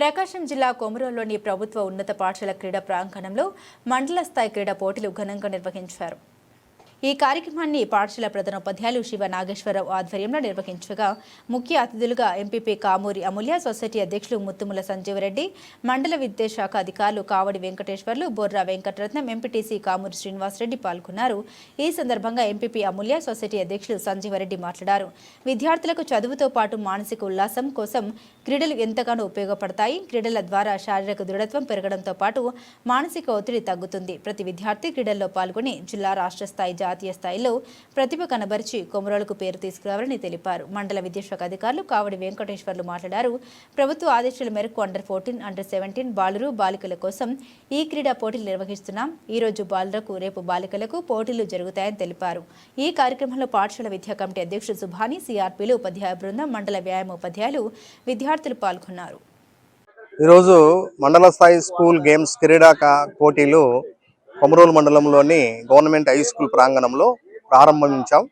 ప్రకాశం జిల్లా కొమరంలోని ప్రభుత్వ ఉన్నత పాఠశాల క్రీడా ప్రాంగణంలో మండల స్థాయి క్రీడా పోటీలు ఘనంగా నిర్వహించారు. ఈ కార్యక్రమాన్ని పాఠశాల ప్రధానోపాధ్యాయులు శివ నాగేశ్వరరావు ఆధ్వర్యంలో నిర్వహించగా ముఖ్య అతిథులుగా ఎంపీపీ కామూరి అమూల్య సొసైటీ అధ్యక్షులు ముత్తుముల సంజీవరెడ్డి మండల విద్యాశాఖ అధికారులు కావడి వెంకటేశ్వర్లు బొర్రా వెంకటరత్నం ఎంపీటీసీ కామూరి శ్రీనివాసరెడ్డి పాల్గొన్నారు. ఈ సందర్భంగా ఎంపీపీ అమూల్య సొసైటీ అధ్యక్షులు సంజీవరెడ్డి మాట్లాడారు. విద్యార్థులకు చదువుతో పాటు మానసిక ఉల్లాసం కోసం క్రీడలు ఎంతగానో ఉపయోగపడతాయి. క్రీడల ద్వారా శారీరక దృఢత్వం పెరగడంతో పాటు మానసిక ఒత్తిడి తగ్గుతుంది. ప్రతి విద్యార్థి క్రీడల్లో పాల్గొని జిల్లా రాష్ట్ర స్థాయి జాతీయ స్థాయిలో ప్రతిభ కనబరిచి కొమరోలకు పేరు తీసుకురావాలని తెలిపారు. మండల విద్యాశాఖ అధికారులు కావడి వెంకటేశ్వర్లు మాట్లాడారు. ప్రభుత్వ ఆదేశాల మేరకు అండర్ ఫోర్టీన్ అండర్ సెవెంటీన్ బాలురు బాలికల కోసం ఈ క్రీడా పోటీలు నిర్వహిస్తున్నాం. ఈ రోజు బాలురకు రేపు బాలికలకు పోటీలు జరుగుతాయని తెలిపారు. ఈ కార్యక్రమంలో పాఠశాల విద్యా కమిటీ అధ్యక్షుడు సుభాని సిఆర్పీలు ఉపాధ్యాయ బృందం మండల వ్యాయామ ఉపాధ్యాయులు విద్యార్థులు పాల్గొన్నారు. ఈరోజు మండల స్థాయి స్కూల్ గేమ్స్ క్రీడా పోటీలు కొమరోలు మండలంలోని గవర్నమెంట్ హై స్కూల్ ప్రాంగణంలో ప్రారంభించాం.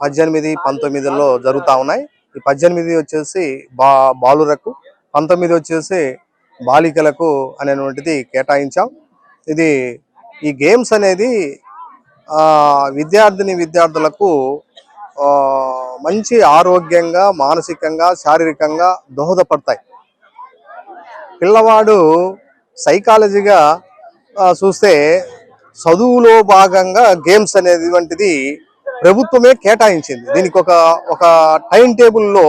పద్దెనిమిది పంతొమ్మిదిలో జరుగుతూ ఉన్నాయి. ఈ పద్దెనిమిది వచ్చేసి బా బాలురకు పంతొమ్మిది వచ్చేసి బాలికలకు అనేటువంటిది కేటాయించాం. ఇది ఈ గేమ్స్ అనేది ఆ, విద్యార్థిని విద్యార్థులకు ఆ, మంచి ఆరోగ్యంగా మానసికంగా శారీరకంగా దోహదపడతాయి. పిల్లవాడు సైకాలజీగా చూస్తే చదువులో భాగంగా గేమ్స్ అనేది వంటిది ప్రభుత్వమే కేటాయించింది. దీనికి ఒక ఒక టైం టేబుల్లో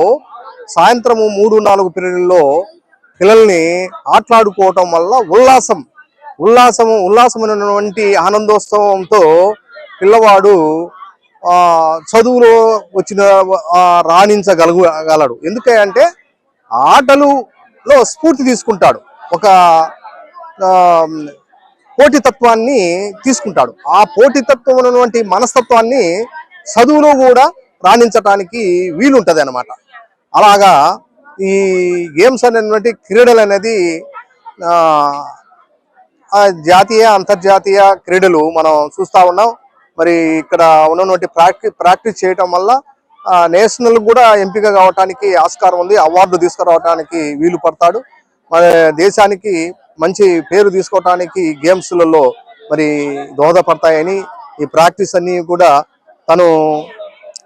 సాయంత్రము మూడు నాలుగు పీరియడ్లో పిల్లల్ని ఆటలాడుకోవటం వల్ల ఉల్లాసం ఉల్లాసము ఉల్లాసమైనటువంటి ఆనందోత్సవంతో పిల్లవాడు చదువులో వచ్చిన రాణించగలగలడు ఎందుకంటే ఆటలులో స్ఫూర్తి తీసుకుంటాడు. ఒక పోటీతత్వాన్ని తీసుకుంటాడు. ఆ పోటీతత్వం ఉన్నటువంటి మనస్తత్వాన్ని చదువులో కూడా రాణించటానికి వీలుంటుంది అనమాట అలాగా ఈ గేమ్స్ అనేటువంటి క్రీడలు అనేది జాతీయ అంతర్జాతీయ క్రీడలు మనం చూస్తా ఉన్నాం. మరి ఇక్కడ ఉన్నటువంటి ప్రాక్టీ ప్రాక్టీస్ చేయటం వల్ల నేషనల్ కూడా ఎంపిక కావటానికి ఆస్కారం ఉంది. అవార్డు తీసుకురావటానికి వీలు పడతాడు మన దేశానికి మంచి పేరు తీసుకోవటానికి గేమ్స్లలో మరి దోహదపడతాయని ఈ ప్రాక్టీస్ అన్నీ కూడా తను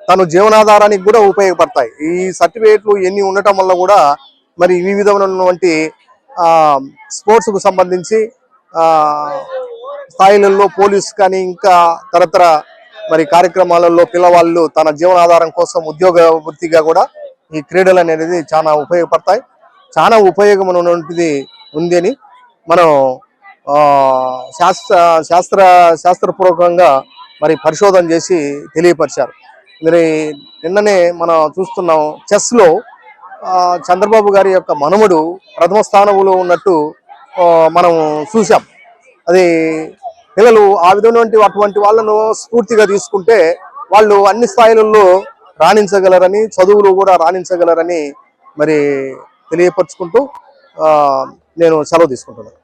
తను జీవనాధారానికి కూడా ఉపయోగపడతాయి. ఈ సర్టిఫికేట్లు ఎన్ని ఉండటం వల్ల కూడా మరి ఈ విధమైనటువంటి స్పోర్ట్స్కు సంబంధించి స్థాయిలలో పోలీస్ కానీ ఇంకా తరతర మరి కార్యక్రమాలలో పిల్లవాళ్ళు తన జీవనాధారం కోసం ఉద్యోగ వృత్తిగా కూడా ఈ క్రీడలు అనేది చాలా ఉపయోగపడతాయి. చాలా ఉపయోగం ఉన్నటువంటిది ఉంది అని మనం శాస్త్ర శాస్త్ర శాస్త్రపూర్వకంగా మరి పరిశోధన చేసి తెలియపరిచారు. మరి నిన్ననే మనం చూస్తున్నాం చెస్లో చంద్రబాబు గారి యొక్క మనముడు ప్రథమ స్థానంలో ఉన్నట్టు మనం చూసాం అది పిల్లలు ఆ విధమైనటువంటి అటువంటి వాళ్ళను స్ఫూర్తిగా తీసుకుంటే వాళ్ళు అన్ని స్థాయిలలో రాణించగలరని చదువులు కూడా రాణించగలరని మరి తెలియపరుచుకుంటూ నేను సెలవు తీసుకుంటున్నాను.